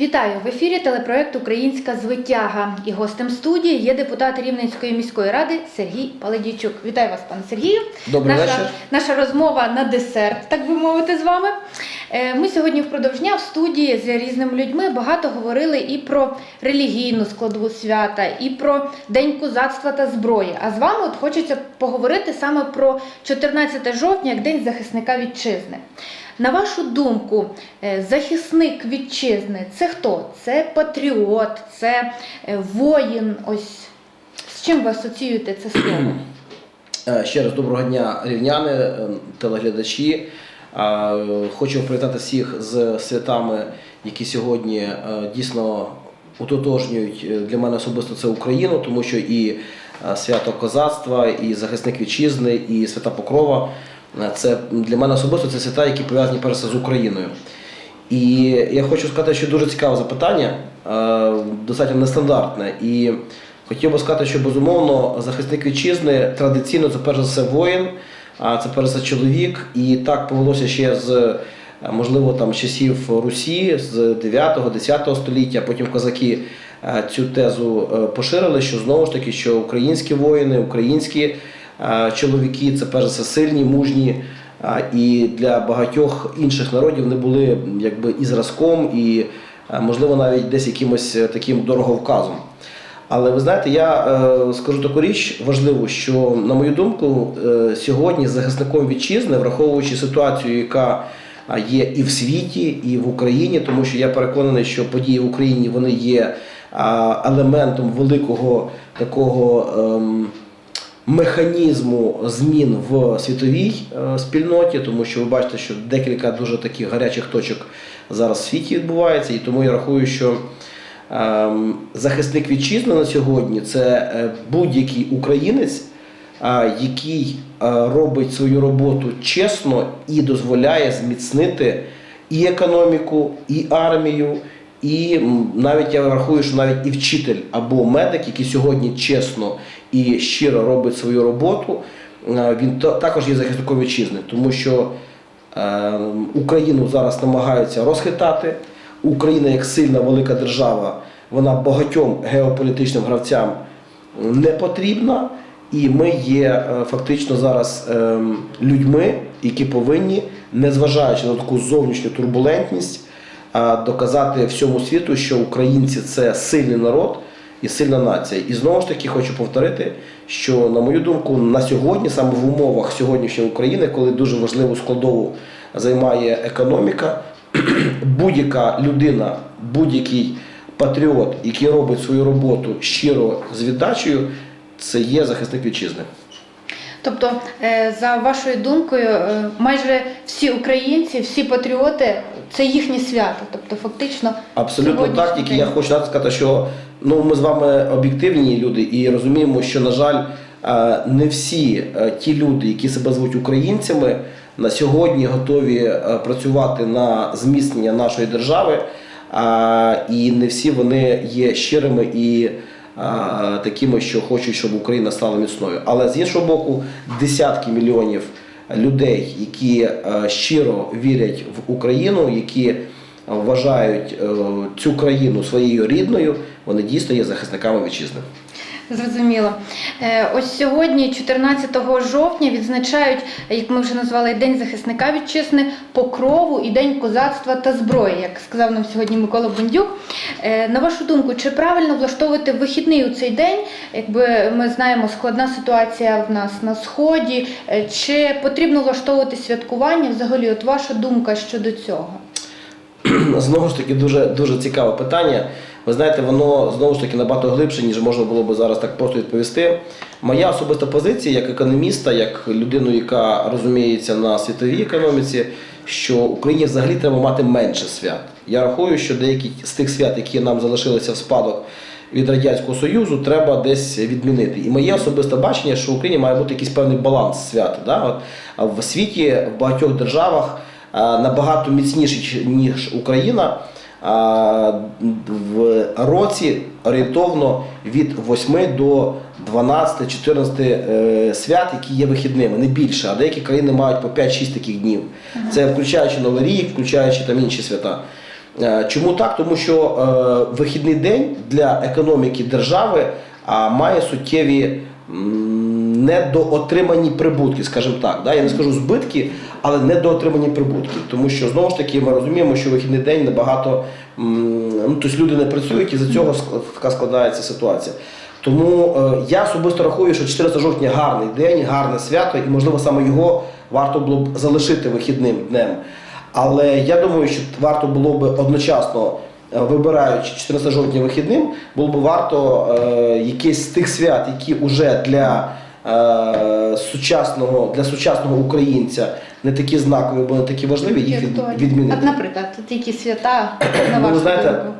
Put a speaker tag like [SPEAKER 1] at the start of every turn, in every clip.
[SPEAKER 1] Вітаю в ефірі телепроект Українська звитяга. І гостем студії є депутат Рівненської міської ради Сергій Паледійчук. Вітаю вас, пане Сергію.
[SPEAKER 2] Добрий
[SPEAKER 1] наша,
[SPEAKER 2] вечір.
[SPEAKER 1] наша розмова на десерт, так би мовити, з вами. Е, Ми сьогодні впродовж дня в студії з різними людьми багато говорили і про релігійну складову свята, і про День козацтва та зброї. А з вами от хочеться поговорити саме про 14 жовтня, як День захисника вітчизни. На вашу думку, е, захисник вітчизни це хто? Це патріот, це е, воїн. Ось з чим ви асоціюєте це слово?
[SPEAKER 2] Е, Ще раз доброго дня, рівняни, телеглядачі. Хочу привітати всіх з святами, які сьогодні дійсно утотожнюють е, для мене особисто це Україну, тому що і свято козацтва, і захисник вітчизни, і свята Покрова це для мене особисто це свята, які пов'язані перш за все з Україною. І я хочу сказати, що дуже цікаве запитання, е, достатньо нестандартне. І хотів би сказати, що безумовно захисник вітчизни традиційно це перш за все воїн, а це перш за чоловік. І так повелося ще з е, можливо там часів Русі, з 9-10 століття. Потім козаки е, цю тезу е, поширили, що знову ж таки, що українські воїни, українські е, чоловіки це перш за все сильні, мужні. І для багатьох інших народів вони були якби і зразком, і е, можливо навіть десь якимось е, таким дороговказом. Але ви знаєте, я е, скажу таку річ важливу, що на мою думку, е, сьогодні захисником вітчизни, враховуючи ситуацію, яка є і в світі, і в Україні, тому що я переконаний, що події в Україні вони є елементом великого такого. Механізму змін в світовій е, спільноті, тому що ви бачите, що декілька дуже таких гарячих точок зараз в світі відбувається, і тому я рахую, що ем, захисник вітчизни на сьогодні це е, будь-який українець, е, який робить свою роботу чесно і дозволяє зміцнити і економіку, і армію. І навіть я рахую, що навіть і вчитель або медик, який сьогодні чесно і щиро робить свою роботу, е, він також є захисником вітчизни, тому що е, Україну зараз намагаються розхитати. Україна як сильна велика держава, вона багатьом геополітичним гравцям не потрібна. І ми є е, фактично зараз ем, людьми, які повинні, незважаючи на таку зовнішню турбулентність, доказати всьому світу, що українці це сильний народ і сильна нація. І знову ж таки хочу повторити, що на мою думку, на сьогодні, саме в умовах сьогоднішньої України, коли дуже важливу складову займає економіка, будь-яка людина, будь-який патріот, який робить свою роботу щиро з віддачею, це є захисник вітчизни.
[SPEAKER 1] Тобто, е, за вашою думкою, е, майже всі українці, всі патріоти це їхнє свято. Тобто, фактично,
[SPEAKER 2] Абсолютно так, тільки я хочу сказати, що ну ми з вами об'єктивні люди і розуміємо, що на жаль, е, не всі ті люди, які себе звуть українцями, на сьогодні готові працювати на зміцнення нашої держави, і не всі вони є щирими і такими, що хочуть, щоб Україна стала міцною. Але з іншого боку, десятки мільйонів людей, які е, щиро вірять в Україну, які вважають е, цю країну своєю рідною, вони дійсно є захисниками вітчизни.
[SPEAKER 1] Зрозуміло. Е, Ось сьогодні, 14 жовтня, відзначають, як ми вже назвали, День захисника вітчизни, покрову і День козацтва та зброї, як сказав нам сьогодні Микола Бондюк. Е, На вашу думку, чи правильно влаштовувати вихідний у цей день? Якби ми знаємо, складна ситуація в нас на сході, Е, чи потрібно влаштовувати святкування? Взагалі, от ваша думка щодо цього?
[SPEAKER 2] Знову ж таки, дуже, дуже цікаве питання. Ви знаєте, воно знову ж таки набагато глибше, ніж можна було би зараз так просто відповісти. Моя особиста позиція як економіста, як людину, яка розуміється на світовій економіці, що Україні взагалі треба мати менше свят. Я рахую, що деякі з тих свят, які нам залишилися в спадок від Радянського Союзу, треба десь відмінити. І моє особисте бачення, що в Україні має бути якийсь певний баланс свят. Да? От, в світі, в багатьох державах набагато міцніші, ніж Україна. В році орієнтовно від 8 до 12-14 е, свят, які є вихідними, не більше, а деякі країни мають по 5-6 таких днів. Це включаючи Новий рік, включаючи там інші свята. Е, Чому так? Тому що е, вихідний день для економіки держави має суттєві недоотримані прибутки, скажімо так. Да? Я не скажу збитки, але недоотримані прибутки. Тому що знову ж таки ми розуміємо, що вихідний день набагато ну, тобто люди не працюють, і за цього така складається ситуація. Тому е, я особисто рахую, що 14 жовтня гарний день, гарне свято, і можливо саме його варто було б залишити вихідним днем. Але я думаю, що варто було б одночасно, е, вибираючи 14 жовтня вихідним, було б варто е, якесь з тих свят, які вже для, сучасного, для сучасного українця не такі знакові, бо не такі важливі, їх від, відмінити.
[SPEAKER 1] От, наприклад, які свята на
[SPEAKER 2] Ну, знаєте,
[SPEAKER 1] думку?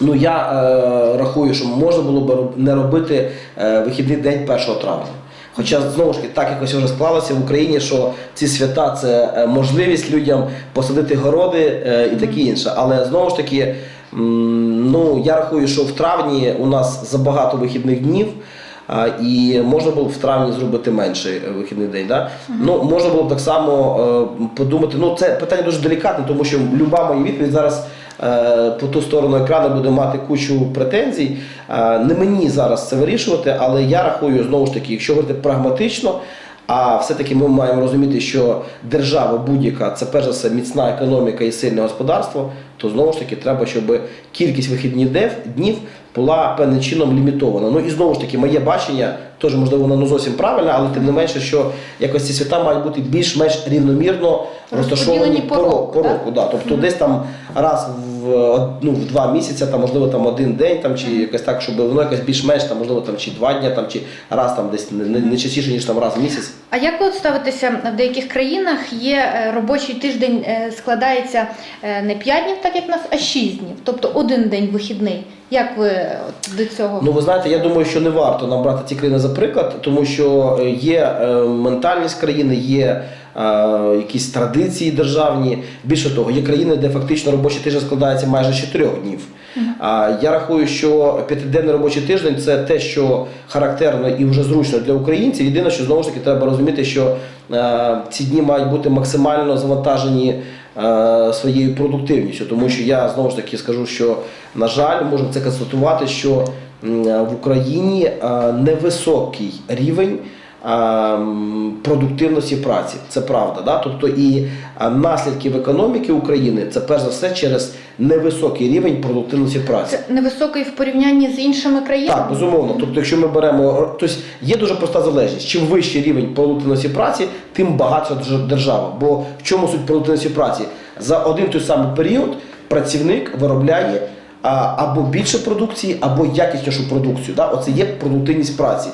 [SPEAKER 2] Ну я е, рахую, що можна було б не робити е, вихідний день 1 травня. Хоча знову ж таки так якось вже склалося в Україні, що ці свята це е, можливість людям посадити городи е, і таке інше. Але знову ж таки, м, ну я рахую, що в травні у нас забагато вихідних днів. І можна було б в травні зробити менший е, вихідний день. Да? Ну, можна було б так само е, подумати. Ну, це питання дуже делікатне, тому що люба моя відповідь зараз е, по ту сторону екрану буде мати кучу претензій. Не мені зараз це вирішувати, але я рахую знову ж таки, якщо говорити прагматично. А все-таки ми маємо розуміти, що держава будь-яка це перш за все міцна економіка і сильне господарство, то знову ж таки треба, щоб кількість вихідних днів була певним чином лімітована. Ну і знову ж таки, моє бачення, теж можливо, воно не зовсім правильне, але тим не менше, що якось ці свята мають бути більш-менш рівномірно розташовані
[SPEAKER 1] по року,
[SPEAKER 2] по року. Да. Тобто десь там раз в, ну, в два місяці, там, можливо, там один день, там, чи якось так, щоб воно якось більш-менш, там, можливо, там, чи два дні, там, чи раз там десь не, не, частіше, ніж там раз в місяць.
[SPEAKER 1] А як ви от ставитеся в деяких країнах є е, робочий тиждень е, складається е, не 5 днів, так як в нас, а 6 днів, тобто один день вихідний. Як ви до цього?
[SPEAKER 2] Ну, ви знаєте, я думаю, що не варто нам брати ці країни за приклад, тому що є ментальність країни, є якісь традиції державні. Більше того, є країни, де фактично робочий тиждень складається майже з чотирьох днів. А я рахую, що п'ятиденний робочий тиждень це те, що характерно і вже зручно для українців. Єдине, що знову ж таки треба розуміти, що е, ці дні мають бути максимально завантажені е, своєю продуктивністю, тому що я знову ж таки скажу, що на жаль, можемо це констатувати, що в Україні е, невисокий рівень. Е, м, Продуктивності праці, це правда. Да? Тобто і е, наслідки в економіки України це перш за все через невисокий рівень продуктивності праці.
[SPEAKER 1] Це невисокий в порівнянні з іншими країнами?
[SPEAKER 2] Так, безумовно. Тобто, якщо ми беремо, тобто є дуже проста залежність. Чим вищий рівень продуктивності праці, тим багатша держ- держава. Бо в чому суть продуктивності праці? За один той самий період працівник виробляє або більше продукції, або якіснішу продукцію. Да? Оце є продуктивність праці.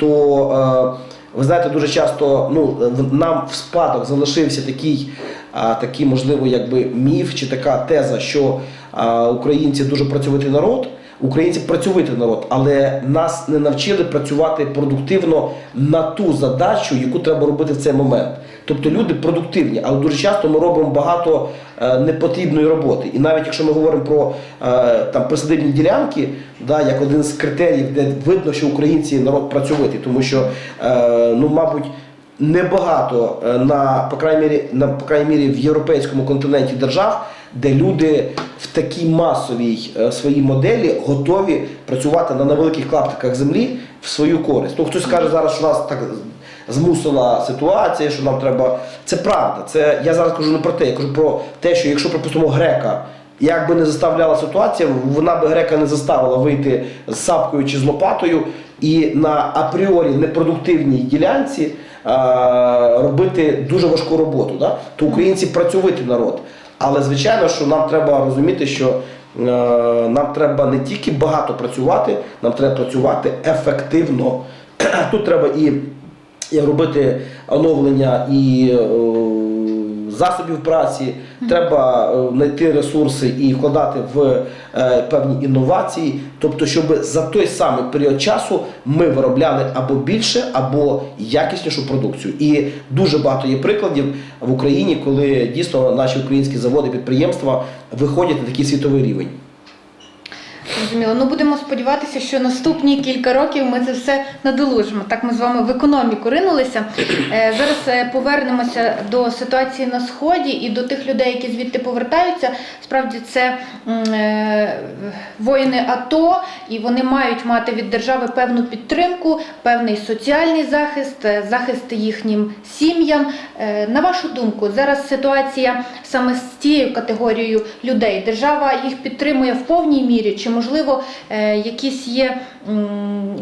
[SPEAKER 2] То е, ви знаєте, дуже часто ну, нам в спадок залишився такий, а, такий, можливо, якби міф чи така теза, що українці дуже працьовитий народ. Українці працьовитий народ, але нас не навчили працювати продуктивно на ту задачу, яку треба робити в цей момент. Тобто люди продуктивні, але дуже часто ми робимо багато е, непотрібної роботи. І навіть якщо ми говоримо про е, там присадибні ділянки, да, як один з критеріїв, де видно, що українці народ працьовитий, тому що е, ну, мабуть. Небагато на по крайній мірі на по крайній мірі в європейському континенті держав, де люди в такій масовій е, своїй моделі готові працювати на невеликих клаптиках землі в свою користь. Ну хтось скаже зараз, що нас так змусила ситуація, що нам треба. Це правда. Це я зараз кажу не про те, я кажу про те, що якщо припустимо грека. Як би не заставляла ситуація, вона би грека не заставила вийти з сапкою чи з лопатою і на апріорі непродуктивній ділянці е, робити дуже важку роботу. Да? То українці працьовитий народ. Але звичайно, що нам треба розуміти, що е, нам треба не тільки багато працювати, нам треба працювати ефективно. Тут треба і, робити оновлення і е, засобів праці, треба е, знайти ресурси і вкладати в е, певні інновації. Тобто, щоб за той самий період часу ми виробляли або більше, або якіснішу продукцію. І дуже багато є прикладів в Україні, коли дійсно наші українські заводи, підприємства виходять на такий світовий рівень.
[SPEAKER 1] Зрозуміло. Ну будемо сподіватися, що наступні кілька років ми це все надолужимо. Так ми з вами в економіку ринулися. Е, Зараз е, повернемося до ситуації на сході і до тих людей, які звідти повертаються. Справді це е, воїни АТО, і вони мають мати від держави певну підтримку, певний соціальний захист, захист їхнім сім'ям. На вашу думку, зараз ситуація саме з цією категорією людей. Держава їх підтримує в повній мірі, чи можливо е, якісь є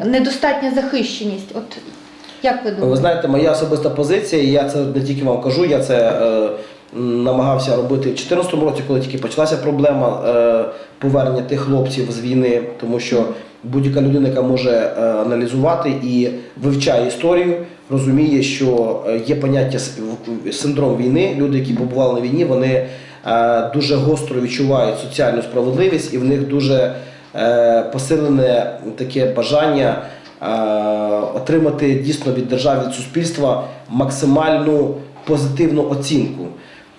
[SPEAKER 1] недостатня захищеність? От як ви
[SPEAKER 2] Ви знаєте, моя особиста позиція, і я це не тільки вам кажу, я це е, намагався робити в 2014 році, коли тільки почалася проблема е, повернення тих хлопців з війни, тому що будь-яка людина, яка може е, аналізувати і вивчає історію, розуміє, що е, є поняття синдром війни. Люди, які побували на війні, вони е, дуже гостро відчувають соціальну справедливість, і в них дуже посилене таке бажання е, отримати дійсно від держави, від суспільства максимальну позитивну оцінку.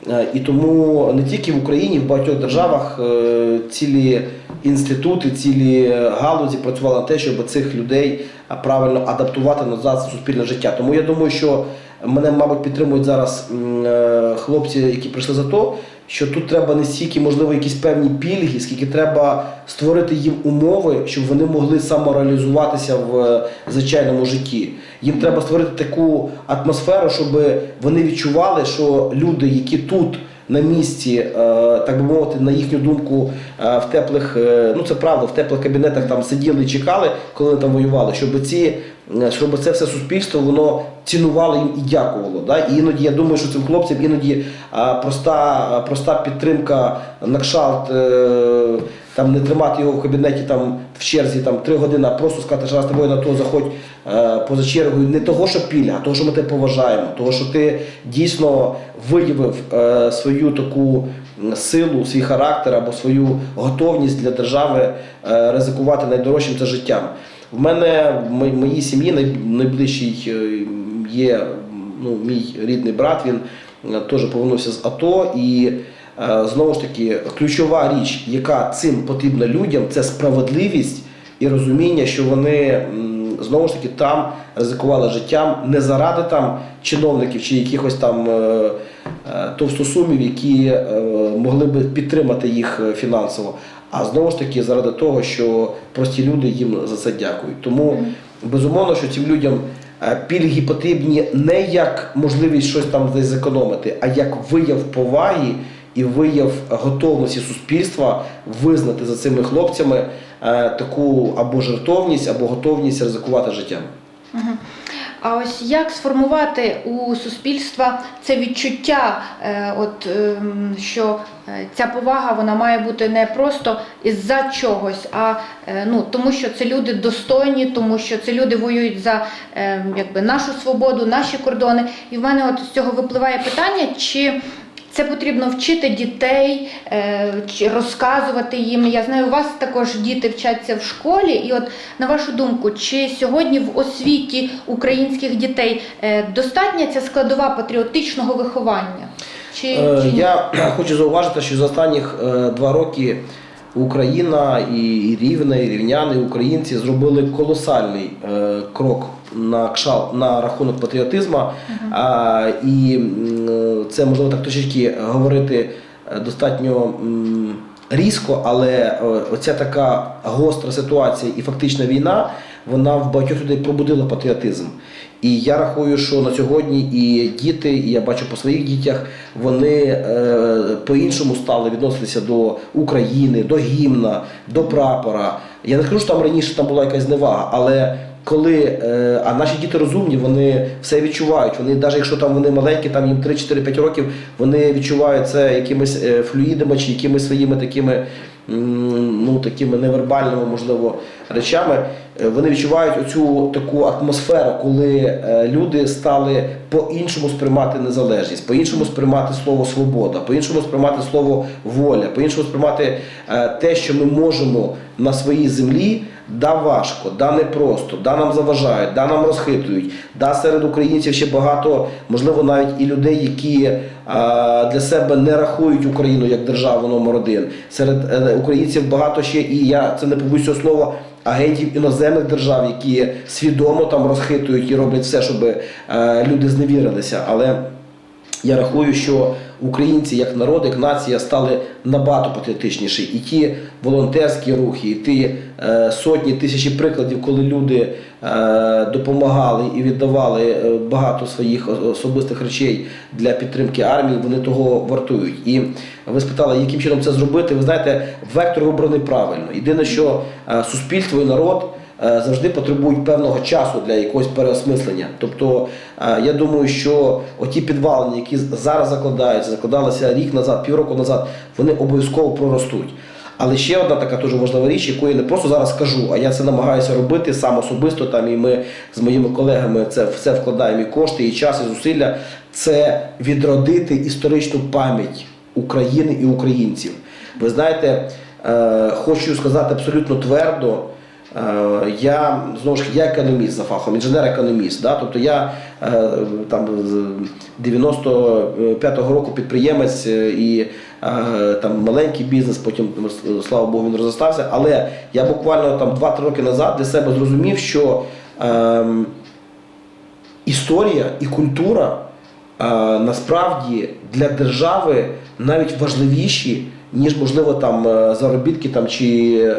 [SPEAKER 2] Е, І тому не тільки в Україні, в багатьох державах е, цілі інститути, цілі галузі працювали на те, щоб цих людей е, правильно адаптувати назад в суспільне життя. Тому я думаю, що мене, мабуть, підтримують зараз е, хлопці, які прийшли за то, що тут треба не стільки, можливо, якісь певні пільги, скільки треба створити їм умови, щоб вони могли самореалізуватися в е, звичайному житті. Їм треба створити таку атмосферу, щоб вони відчували, що люди, які тут на місці, е, так би мовити, на їхню думку, е, в теплих, е, ну це правда, в теплих кабінетах там сиділи і чекали, коли вони там воювали, щоб ці. Е, Щоб це все суспільство воно цінувало їм і дякувало. Да? І іноді я думаю, що цим хлопцям іноді а, проста, проста підтримка на кшалт, е, там не тримати його в кабінеті там в черзі там три години, а просто сказати, що раз тобою на то заходь е, поза чергою, не того, що пільга, а того, що ми тебе поважаємо, того, що ти дійсно виявив е, свою таку силу, свій характер або свою готовність для держави е, ризикувати найдорожчим це життям. В мене в моїй сім'ї най- найближчий е, є ну, мій рідний брат, він е, теж повернувся з АТО і. Е, Знову ж таки, ключова річ, яка цим потрібна людям, це справедливість і розуміння, що вони знову ж таки там ризикували життям не заради там чиновників чи якихось там товстосумів, які могли би підтримати їх фінансово, а знову ж таки заради того, що прості люди їм за це дякують. Тому безумовно, що цим людям. е, Пільги потрібні не як можливість щось там десь зекономити, а як вияв поваги і вияв готовності суспільства визнати за цими хлопцями е, таку або жертовність, або готовність ризикувати життям.
[SPEAKER 1] А ось як сформувати у суспільства це відчуття, е, от, ем, що е, ця повага вона має бути не просто із-за чогось, а е, ну, тому що це люди достойні, тому що це люди воюють за е, якби, нашу свободу, наші кордони. І в мене от з цього випливає питання, чи це потрібно вчити дітей, е, розказувати їм. Я знаю, у вас також діти вчаться в школі. І от на вашу думку, чи сьогодні в освіті українських дітей е, достатня ця складова патріотичного виховання? Чи,
[SPEAKER 2] Е,
[SPEAKER 1] чи?
[SPEAKER 2] Я хочу зауважити, що за останніх е, два роки Україна і, і Рівне, і рівняни, і українці зробили колосальний е, крок на кшал на рахунок патріотизму. А, і м, це можливо так трішечки говорити е, достатньо. Різко, але е, оця така гостра ситуація і фактична війна, вона в багатьох людей пробудила патріотизм. І я рахую, що на сьогодні і діти, і я бачу по своїх дітях, вони е, по-іншому стали відноситися до України, до гімна, до прапора. Я не кажу, що там раніше там була якась зневага, але коли е, а наші діти розумні, вони все відчувають. Вони, навіть якщо там вони маленькі, там їм 3-4-5 років, вони відчувають це якимись е, флюїдами чи якимись своїми такими, ну такими невербальними, можливо, речами. Е, Вони відчувають оцю таку атмосферу, коли е, люди стали по-іншому сприймати незалежність, по-іншому сприймати слово свобода, по-іншому сприймати слово воля, по-іншому сприймати е, те, що ми можемо на своїй землі да важко, да непросто, да нам заважають, да нам розхитують, да серед українців ще багато, можливо, навіть і людей, які а, для себе не рахують Україну як державу номер один. Серед е, українців багато ще, і я це не побоюсь цього слова, агентів іноземних держав, які свідомо там розхитують і роблять все, щоб е, люди зневірилися. Але я рахую, що українці як народ, як нація стали набагато патріотичніші. І ті волонтерські рухи, і ті е, сотні тисячі прикладів, коли люди е, допомагали і віддавали е, багато своїх особистих речей для підтримки армії, вони того вартують. І ви спитали, яким чином це зробити. Ви знаєте, вектор вибраний правильно. Єдине, що суспільство і народ завжди потребують певного часу для якогось переосмислення. Тобто, е, я думаю, що оті підвалини, які зараз закладаються, закладалися рік назад, півроку назад, вони обов'язково проростуть. Але ще одна така дуже важлива річ, яку я не просто зараз скажу, а я це намагаюся робити сам особисто. Там і ми з моїми колегами це все вкладаємо і кошти, і час, і зусилля. Це відродити історичну пам'ять України і українців. Ви знаєте, е, хочу сказати абсолютно твердо. Е, Я знову ж я економіст за фахом, інженер-економіст. Да? Тобто я е, там з 95-го року підприємець е, і там маленький бізнес, потім слава Богу, він розростався. Але я буквально там 2-3 роки назад для себе зрозумів, що ем, історія і культура е, насправді для держави навіть важливіші, ніж можливо там е, заробітки там чи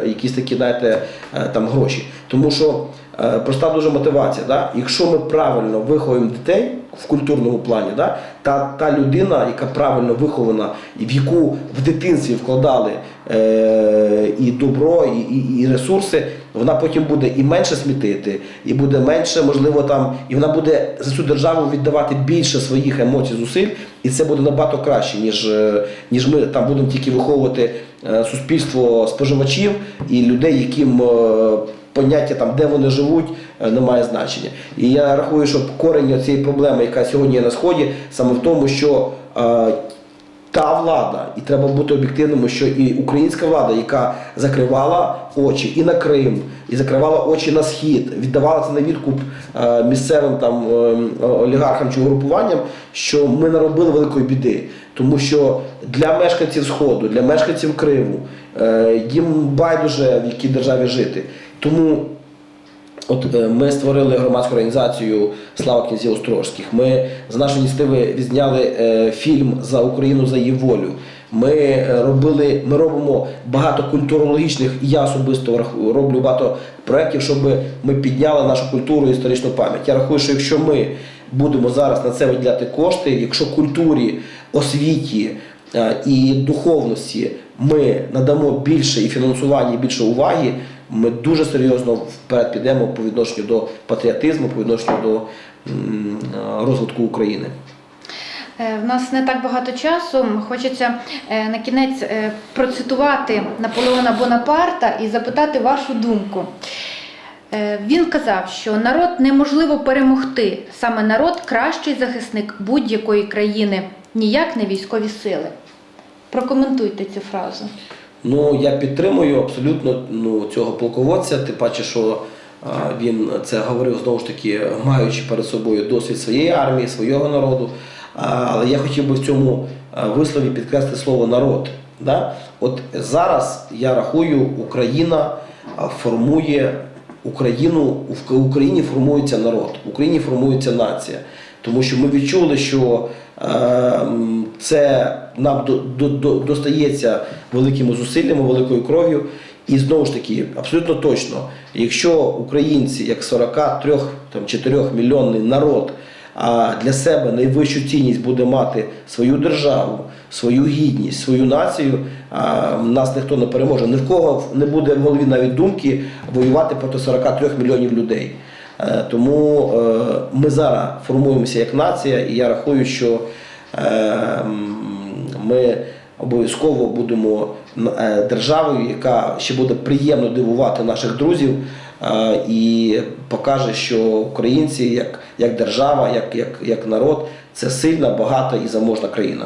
[SPEAKER 2] якісь такі, знаєте, е, там гроші. Тому що е, проста дуже мотивація. Да? Якщо ми правильно виховуємо дітей в культурному плані, да? та, та людина, яка правильно вихована, і в яку в дитинстві вкладали е, і добро, і, і, і ресурси, вона потім буде і менше смітити, і буде менше, можливо, там, і вона буде за цю державу віддавати більше своїх емоцій, зусиль, і це буде набагато краще, ніж, е, ніж ми там будемо тільки виховувати е, суспільство споживачів і людей, яким е, поняття там, де вони живуть, не має значення. І я рахую, що корень цієї проблеми, яка сьогодні є на сході, саме в тому, що та влада, і треба бути об'єктивними, що і українська влада, яка закривала очі і на Крим, і закривала очі на схід, віддавала це на відкуп е, місцевим там е, олігархам чи угрупуванням, що ми наробили великої біди. Тому що для мешканців Сходу, для мешканців Криму, е, їм байдуже в якій державі жити. Тому От е, ми створили громадську організацію Слава князів Острожських. Ми з нашої ініціативи відзняли е, фільм за Україну за її волю. Ми е, робили, ми робимо багато культурологічних, і я особисто роблю багато проєктів, щоб ми підняли нашу культуру і історичну пам'ять. Я рахую, що якщо ми будемо зараз на це виділяти кошти, якщо культурі, освіті і духовності ми надамо більше і фінансування, і більше уваги, ми дуже серйозно вперед підемо по відношенню до патріотизму, по відношенню до е, розвитку України.
[SPEAKER 1] Е, В нас не так багато часу. Хочеться е, на кінець процитувати Наполеона Бонапарта і запитати вашу думку. Він казав, що народ неможливо перемогти. Саме народ кращий захисник будь-якої країни, ніяк не військові сили. Прокоментуйте цю фразу.
[SPEAKER 2] Ну, я підтримую абсолютно ну, цього полководця, тим паче, що а, він це говорив знову ж таки, маючи перед собою досвід своєї армії, свого народу. А, але я хотів би в цьому вислові підкреслити слово народ. Да? От зараз я рахую, Україна формує Україну, в Україні формується народ, в Україні формується нація. Тому що ми відчули, що е, це нам до, до, до, достається великими зусиллями, великою кров'ю. І знову ж таки, абсолютно точно, якщо українці, як 43 там, 4 мільйонний народ, а для себе найвищу цінність буде мати свою державу, свою гідність, свою націю, а нас ніхто не переможе. Ні в кого не буде в голові навіть думки воювати проти 43 мільйонів людей. Е, Тому е, ми зараз формуємося як нація, і я рахую, що ми обов'язково будемо е, державою, яка ще буде приємно дивувати наших друзів е, і покаже, що українці як, як держава, як, як, як народ це сильна, багата і заможна країна.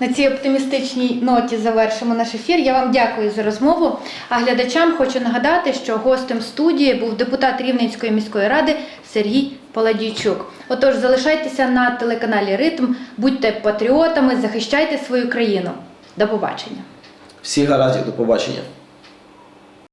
[SPEAKER 1] На цій оптимістичній ноті завершимо наш ефір. Я вам дякую за розмову. А глядачам хочу нагадати, що гостем студії був депутат Рівненської міської ради Сергій Паладійчук. Отож, залишайтеся на телеканалі Ритм, будьте патріотами, захищайте свою країну. До побачення.
[SPEAKER 2] Всіх гаразд, до побачення.